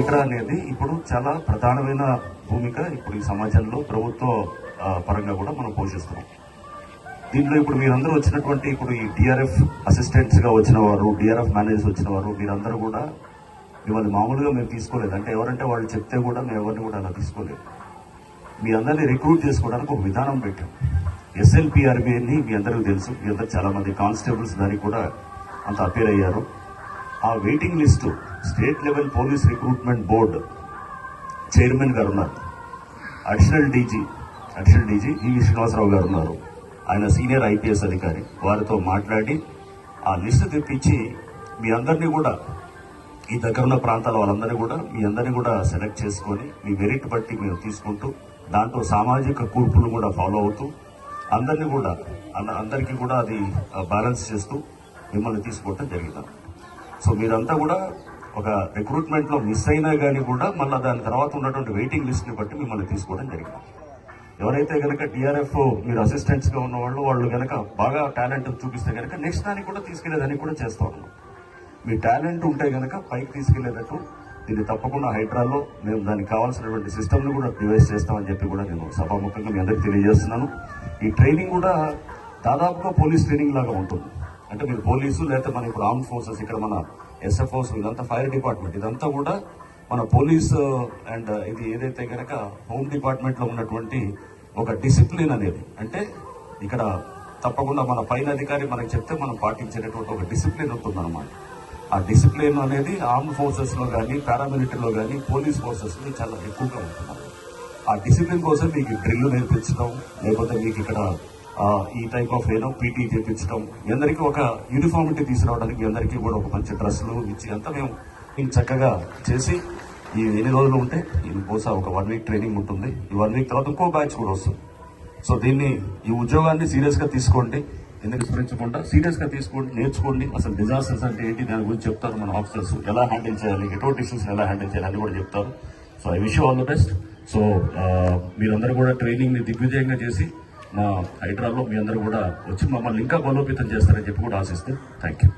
హైడ్రా అనేది ఇప్పుడు చాలా ప్రధానమైన భూమిక ఇప్పుడు ఈ సమాజంలో ప్రభుత్వ పరంగా కూడా మనం పోషిస్తున్నాం. దీంట్లో ఇప్పుడు మీరందరూ వచ్చినటువంటి ఇప్పుడు ఈ డిఆర్ఎఫ్ అసిస్టెంట్స్గా వచ్చిన వారు డిఆర్ఎఫ్ మేనేజర్స్ వచ్చిన వారు మీరందరూ కూడా మిమ్మల్ని మామూలుగా మేము తీసుకోలేదు. అంటే ఎవరంటే వాళ్ళు చెప్తే కూడా మేము ఎవరిని కూడా అలా తీసుకోలేదు. మీ అందరినీ రిక్రూట్ చేసుకోవడానికి ఒక విధానం పెట్టాం. ఎస్ఎల్పిఆర్బి అని మీ అందరికీ తెలుసు. మీ అందరు చాలా మంది కానిస్టేబుల్స్ దానికి కూడా అంత అపేర్ అయ్యారు. ఆ waiting list state level police recruitment board chairman గారు ఉన్నారు. Additional DG additional DG E V Srinivasarao గారు ఉన్నారు. ఆయన సీనియర్ ఐపీఎస్ అధికారి. వారితో మాట్లాడి ఆ లిస్టు తెప్పించి మీ అందరినీ కూడా ఈ దగ్గర ఉన్న ప్రాంతాల వాళ్ళందరినీ కూడా మీ అందరినీ కూడా సెలెక్ట్ చేసుకొని మీ మెరిట్ బట్టి మేము తీసుకుంటూ దాంట్లో సామాజిక కూర్పులు కూడా ఫాలో అవుతూ అందరినీ కూడా అన్న- అందరికీ కూడా అది బ్యాలెన్స్ చేస్తూ మిమ్మల్ని తీసుకోవటం జరిగింది. సో మీరంతా కూడా ఒక రిక్రూట్మెంట్లో మిస్ అయినా కానీ కూడా మళ్ళీ దాని తర్వాత ఉన్నటువంటి వెయిటింగ్ లిస్ట్ని బట్టి మిమ్మల్ని తీసుకోవడం జరిగింది. ఎవరైతే గనక డిఆర్ఎఫ్ మీరు అసిస్టెంట్స్గా ఉన్న వాళ్ళు వాళ్ళు కనుక బాగా టాలెంట్ చూపిస్తే కనుక నెక్స్ట్ దానికి కూడా తీసుకెళ్ళేదానికి కూడా చేస్తూ ఉన్నాం. మీ టాలెంట్ ఉంటే కనుక పైకి తీసుకెళ్ళేటట్టు దీన్ని తప్పకుండా హైడ్రాలో మేము దానికి కావాల్సినటువంటి సిస్టమ్ను కూడా డివైస్ చేస్తామని చెప్పి కూడా నేను సభాముఖంగా మీ అందరికీ తెలియజేస్తున్నాను. ఈ ట్రైనింగ్ కూడా దాదాపుగా పోలీస్ ట్రైనింగ్ లాగా ఉంటుంది. అంటే మీరు పోలీసు లేకపోతే మన ఇప్పుడు ఆర్మ్ ఫోర్సెస్ ఇక్కడ మన ఎస్ఎఫ్ఓస్ ఇదంతా ఫైర్ డిపార్ట్మెంట్. ఇదంతా కూడా మన పోలీస్ అండ్ ఇది ఏదైతే కనుక హోమ్ డిపార్ట్మెంట్లో ఉన్నటువంటి ఒక డిసిప్లిన్ అనేది. అంటే ఇక్కడ తప్పకుండా మన పైన అధికారి మనకు చెప్తే మనం పాటించేటటువంటి ఒక డిసిప్లిన్ ఉంటుందన్నమాట. ఆ డిసిప్లిన్ అనేది ఆర్మ్ ఫోర్సెస్లో కానీ పారామిలిటరీలో కానీ పోలీస్ ఫోర్సెస్లో చాలా ఎక్కువగా ఉంటుంది ఆ డిసిప్లిన్ కోసం మీకు డ్రిల్ నేర్పించడం లేకపోతే మీకు ఇక్కడ ఈ టైప్ ఆఫ్ ఏదో పీటీ చేపించడం మీ అందరికీ ఒక యూనిఫామిటీ తీసుకురావడానికి మీ అందరికీ కూడా ఒక మంచి డ్రెస్సులు ఇచ్చి అంతా మేము మేము చక్కగా చేసి ఈ ఎన్ని రోజులు ఉంటే ఇది బహుశా ఒక వన్ వీక్ ట్రైనింగ్ ఉంటుంది. ఈ వన్ వీక్ తర్వాత ఇంకో బ్యాచ్ కూడా వస్తుంది. సో దీన్ని ఈ ఉద్యోగాన్ని సీరియస్గా తీసుకోండి. ఎందుకు స్మరించకుండా సీరియస్గా తీసుకోండి నేర్చుకోండి. అసలు డిజాస్టర్స్ అంటే ఏంటి? దాని గురించి చెప్తారు మన ఆఫీసర్స్ ఎలా హ్యాండిల్ చేయాలి? ఎటువంటి ఇష్యూస్ ఎలా హ్యాండిల్ చేయాలి? అని కూడా చెప్తారు. So I wish all the best so మీరందరూ కూడా ట్రైనింగ్ని దిగ్విజయంగా చేసి మా హైడ్రాలో మీ అందరూ కూడా వచ్చి మమ్మల్ని ఇంకా బలోపేతం చేస్తారని చెప్పి కూడా ఆశిస్తూ థ్యాంక్ యూ